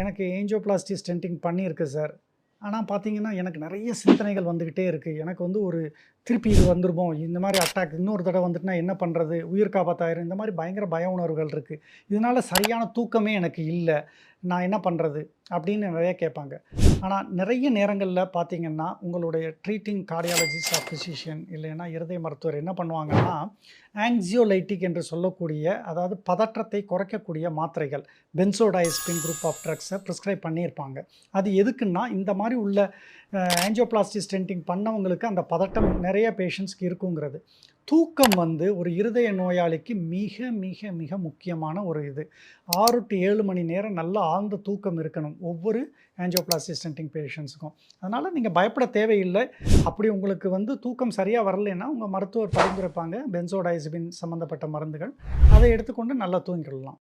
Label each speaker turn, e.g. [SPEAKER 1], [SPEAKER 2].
[SPEAKER 1] எனக்கு ஏஞ்சோபிளாஸ்டி ஸ்டென்டிங் பண்ணியிருக்கு சார். ஆனால் பார்த்தீங்கன்னா எனக்கு நிறைய சிந்தனைகள் வந்துக்கிட்டே இருக்குது எனக்கு வந்து ஒரு திருப்பி இது வந்துருமோ? இந்த மாதிரி அட்டாக் இன்னொரு தடவை வந்துட்டுனா என்ன பண்ணுறது உயிர் காப்பாத்தாயிரும். இந்த மாதிரி பயங்கர பய உணர்வுகள் இருக்குது இதனால் சரியான தூக்கமே எனக்கு இல்லை. நான் என்ன பண்ணுறது அப்படின்னு நிறைய கேட்பாங்க. ஆனால் நிறைய நேரங்களில் பார்த்தீங்கன்னா உங்களுடைய ட்ரீட்டிங் கார்டியாலஜிஸ்ட் ஆஃப் ஃபிசிஷியன் இல்லைன்னா இருதய மருத்துவர் என்ன பண்ணுவாங்கன்னா ஆங்ஸியோலைட்டிக் என்று சொல்லக்கூடிய அதாவது பதற்றத்தை குறைக்கக்கூடிய மாத்திரைகள் பென்சோடயஸ்பின் குரூப் ஆஃப் ட்ரக்ஸை ப்ரிஸ்கிரைப் பண்ணியிருப்பாங்க. அது எதுக்குன்னா இந்த மாதிரி உள்ள ஆஞ்சியோபிளாஸ்டி ஸ்டென்டிங் பண்ணவங்களுக்கு அந்த பதட்டம் நிறைய பேஷண்ட்ஸ்க்கு இருக்குங்கிறது. தூக்கம் வந்து ஒரு இருதய நோயாளிக்கு மிக மிக மிக முக்கியமான ஒரு இது. ஆறு டு ஏழு மணி நேரம் நல்லா ஆழ்ந்த தூக்கம் இருக்கணும். ஒவ்வொரு ஆஞ்சியோபிளாஸ்டி ஸ்டென்டிங் பேஷண்ட்ஸுக்கும் அதனால் நீங்கள் பயப்பட தேவையில்லை. அப்படி உங்களுக்கு வந்து தூக்கம் சரியாக வரலைன்னா உங்கள் மருத்துவர் பரிந்துரைப்பாங்க. பென்சோடைசிபின் சம்மந்தப்பட்ட மருந்துகள். அதை எடுத்துக்கொண்டு நல்லா தூங்கிடலாம்.